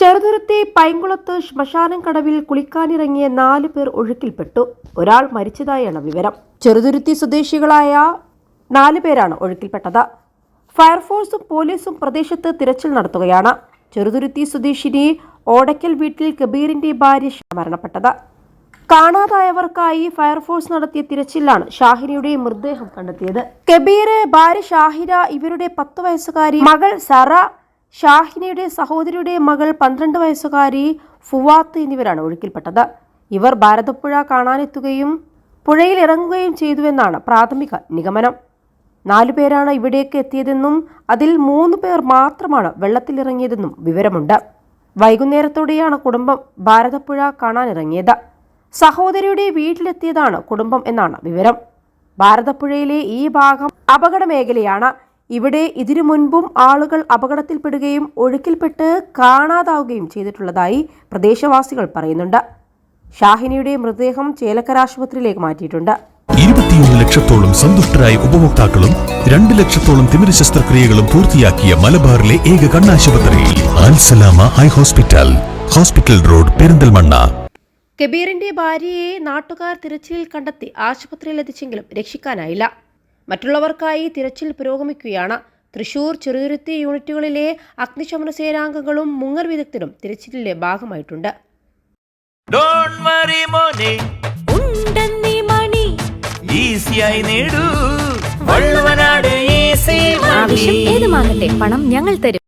ചെറുതുരുത്തി പൈങ്കുളത്ത് ശ്മശാനം കടവിൽ കുളിക്കാനിറങ്ങിയ നാല് പേർ ഒഴുക്കിൽപ്പെട്ടു. ഒരാൾ മരിച്ചതായാണ് വിവരം. ചെറുതുരുത്തി സ്വദേശികളായ നാല് പേരാണ് ഒഴുക്കിൽപ്പെട്ടത്. ഫയർഫോഴ്സും പോലീസും പ്രദേശത്ത് തിരച്ചിൽ നടത്തുകയാണ്. ചെറുതുരുത്തി സ്വദേശിനി ഓടയ്ക്കൽ വീട്ടിൽ കബീറിന്റെ ഭാര്യ മരണപ്പെട്ടത്. കാണാതായവർക്കായി ഫയർഫോഴ്സ് നടത്തിയ തിരച്ചിലാണ് ഷാഹിനയുടെ മൃതദേഹം കണ്ടെത്തിയത്. കബീർ ഭാര്യ ഷാഹിന ഇവരുടെ പത്ത് വയസ്സുകാരി മകൾ സറ ഷാഹിനയുടെ സഹോദരിയുടെ മകൾ പന്ത്രണ്ട് വയസ്സുകാരി ഫുവാത്ത് എന്നിവരാണ് ഒഴുക്കിൽപ്പെട്ടത്. ഇവർ ഭാരതപ്പുഴ കാണാനെത്തുകയും പുഴയിൽ ഇറങ്ങുകയും ചെയ്തുവെന്നാണ് പ്രാഥമിക നിഗമനം. നാലു പേരാണ് ഇവിടേക്ക് എത്തിയതെന്നും അതിൽ മൂന്ന് പേർ മാത്രമാണ് വെള്ളത്തിലിറങ്ങിയതെന്നും വിവരമുണ്ട്. വൈകുന്നേരത്തോടെയാണ് കുടുംബം ഭാരതപ്പുഴ കാണാനിറങ്ങിയത്. സഹോദരിയുടെ വീട്ടിലെത്തിയതാണ് കുടുംബം എന്നാണ് വിവരം. ഭാരതപ്പുഴയിലെ ഈ ഭാഗം അപകട മേഖലയാണ്. ഇവിടെ ഇതിനു മുൻപും ആളുകൾ അപകടത്തിൽപ്പെടുകയും ഒഴുക്കിൽപ്പെട്ട് കാണാതാവുകയും ചെയ്തിട്ടുള്ളതായി പ്രദേശവാസികൾ പറയുന്നുണ്ട്. ഷാഹിനിയുടെ മൃതദേഹം ചേലക്കര ആശുപത്രിയിലേക്ക് മാറ്റിയിട്ടുണ്ട്. ഇരുപത്തിയൊന്ന് ലക്ഷത്തോളം സന്തുഷ്ടരായ ഉപഭോക്താക്കളും രണ്ട് ലക്ഷത്തോളം തിമിര ശസ്ത്രക്രിയകളും പൂർത്തിയാക്കിയ മലബാറിലെ ഏക കണ്ണാശുപത്രി Alsalama eye hospital hospital road Perinthalmanna. കബീറിന്റെ ഭാര്യയെ നാട്ടുകാർ തിരച്ചിലിൽ കണ്ടെത്തി ആശുപത്രിയിൽ എത്തിച്ചെങ്കിലും രക്ഷിക്കാനായില്ല. മറ്റുള്ളവർക്കായി തിരച്ചിൽ പുരോഗമിക്കുകയാണ്. തൃശൂർ ചെറുതുരുത്തി യൂണിറ്റുകളിലെ അഗ്നിശമന സേനാംഗങ്ങളും മുങ്ങൽ വിദഗ്ധരും തിരച്ചിലിന്റെ ഭാഗമായിട്ടുണ്ട്. ഏതുമാകട്ടെ പണം ഞങ്ങൾ തരും.